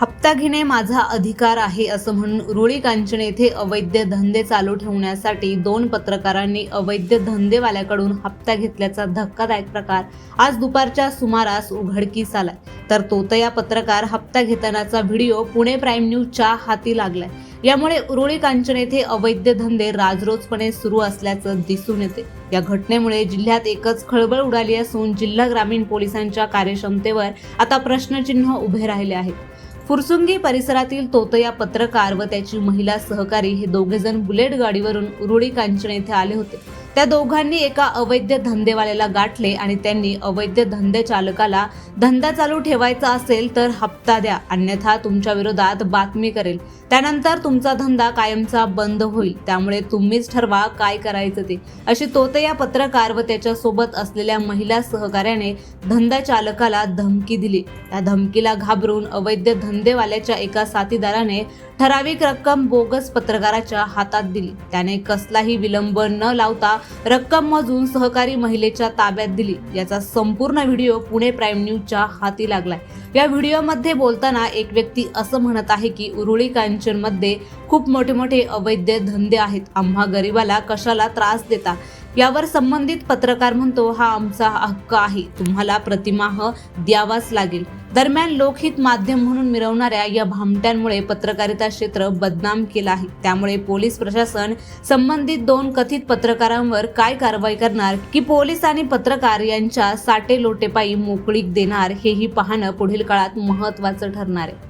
हप्ता घेणे माझा अधिकार आहे असं म्हणून रुळी कांचन येथे अवैध धंदे चालू ठेवण्यासाठी दोन पत्रकारांनी अवैध धंदेवाल्याकडून हप्ता घेतल्याचा धक्कादायक प्रकार आज दुपारच्या सुमारास उघडकीस आलाय. तर तोतया पत्रकार हप्ता घेतानाचा व्हिडिओ पुणे प्राईम न्यूजच्या हाती लागलाय. यामुळे उरुळी कांचन येथे अवैध धंदे राजरोजपणे सुरू असल्याचं दिसून येते. या घटनेमुळे जिल्ह्यात एकच खळबळ उडाली असून जिल्हा ग्रामीण पोलिसांच्या कार्यक्षमतेवर आता प्रश्नचिन्ह उभे राहिले आहेत. फुरसुंगी परिसरातील तोतया पत्रकार व त्याची महिला सहकारी हे दोघेजण बुलेट गाडीवरून उरुळी कांचन येथे आले होते. त्या दोघांनी एका अवैध धंदेवाल्याला गाठले आणि त्यांनी अवैध धंदे चालकाला धंदा चालू ठेवायचा असेल तर हप्ता द्या अन्यथा तुमच्या विरोधात बातमी करेल. त्यानंतर तुमचा धंदा कायमचा बंद होईल. त्यामुळे तुम्हीच ठरवा काय करायचं ते. अशी तोतया पत्रकार व त्याच्या सोबत असलेल्या महिला सहकार्याने धंदा चालकाला धमकी दिली. त्या धमकीला घाबरून अवैध धंदेवाल्याच्या एका साथीदाराने ठराविक रक्कम बोगस पत्रकाराच्या हातात दिली. त्याने कसलाही विलंब न लावता रक्कम मोजून सहकारी महिलेच्या ताब्यात दिली. याचा संपूर्ण व्हिडिओ पुणे प्राईम न्यूजच्या हाती लागलाय. या व्हिडिओमध्ये बोलताना एक व्यक्ती असं म्हणत आहे की उरुळी कांचनमध्ये खूप मोठे मोठे अवैध धंदे आहेत. आम्हा गरिबाला कशाला त्रास देता? यावर संबंधित पत्रकार म्हणतो हा आमचा हक्क आहे. तुम्हाला प्रतिमाह द्यावाच लागेल. दरम्यान लोकहित माध्यम म्हणून मिरवणाऱ्या या भामट्यांमुळे पत्रकारिता क्षेत्र बदनाम केलं आहे. त्यामुळे पोलीस प्रशासन संबंधित दोन कथित पत्रकारांवर काय कारवाई करणार की पोलीस आणि पत्रकार यांच्या साटे लोटेपायी मोकळीक देणार हेही पाहणं पुढील काळात महत्त्वाचं ठरणार आहे.